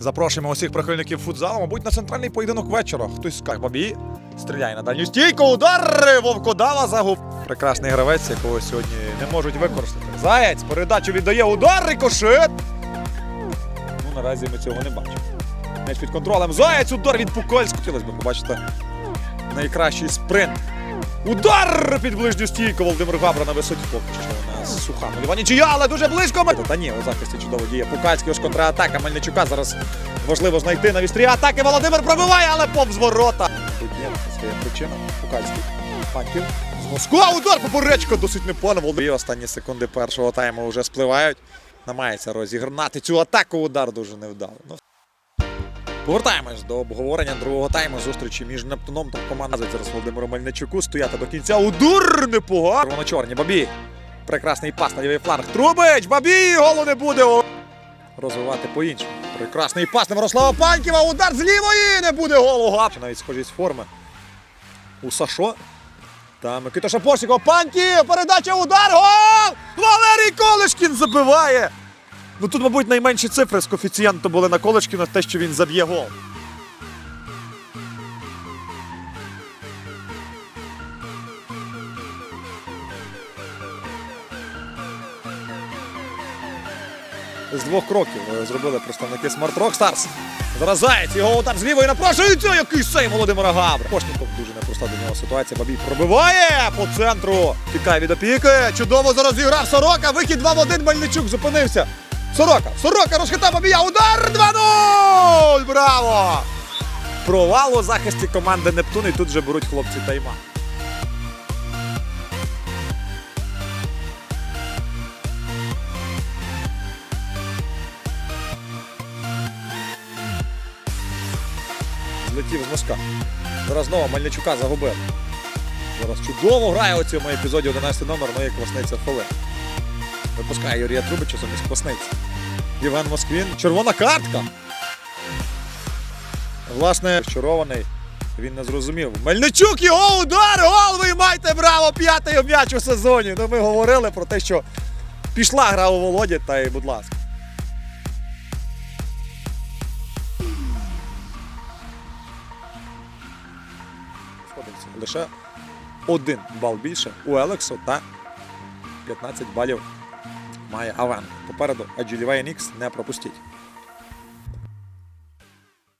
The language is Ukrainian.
Запрошуємо усіх прихильників футзалу, мабуть, на центральний поєдинок вечора. Хтось скаже, бабі стріляє на дальню стійку, удар! Вовкодава загуб. Прекрасний гравець, якого сьогодні не можуть використати. Заєць, передачу віддає удар, рикошет. Ну, наразі ми цього не бачимо. Меч під контролем. Заєць, удар від Пукольську. Хотілося б побачити найкращий спринт. Удар під ближню стійку Володимир Габра на висоті. Поки що суха нульова нічия, але дуже близько. Та ні, у захисті чудово діє Пукальський, ось контратака Мельничука. Зараз важливо знайти на вістрі атаки. Володимир пробиває, але повз ворота. Тут є своя причина. Пукальський. Панків. З Москва удар поперечка досить непогано. І останні секунди першого тайму вже спливають. Намагається розігнати цю атаку. Удар дуже невдало. Ну, Повертаємось до обговорення другого тайму зустрічі між Нептуном та командою зараз Володимиру Мельничуку. Стояти до кінця. Удар непогано. Червоно-чорні. Бабі. Прекрасний пас на лівий фланг. Трубич! Бабі! Голу не буде. Розвивати по-іншому. Прекрасний пас на Мирослава Паньківа. Удар з лівої! Не буде голу. Гап. Навіть схожість форми. У Сашо. Та Микита Шапошников. Паньків! Передача удар! Гол! Валерій Колешкін забиває! Ну тут, мабуть, найменші цифри з коефіцієнту були на Колешкіна те, що він заб'є гол. З двох кроків е, зробили представники Smart Rockstars. Зараз його удар з лівої напрошується. Який сейв Володимира Габра. Пошніков дуже непроста до нього ситуація. Бабій пробиває по центру. Тікає від опіки. Чудово зараз зіграв Сорока. Вихід 2 в 1. Мельничук зупинився. Сорока. Сорока розхитав Бабія. Удар 2-0! Браво! Провал у захисті команди Нептун. І тут вже беруть хлопці тайма. Злетів з носка. Зараз знову Мельничука загубив. Зараз чудово грає у цьому епізоді 11 номер, ну як Квасниця Фоле. Випускає Юрія Трубича замість Квасниці. Євген Москвін. Червона картка. Власне, вчарований. Він не зрозумів. Мельничук його удар! Гол! Виймайте, браво! П'ятий м'яч у сезоні. Ну ми говорили про те, що пішла гра у Володі, та й будь ласка. Сходиться лише один бал більше у Елексу та 15 балів має Авен. Попереду Аджилівей Нікс не пропустіть.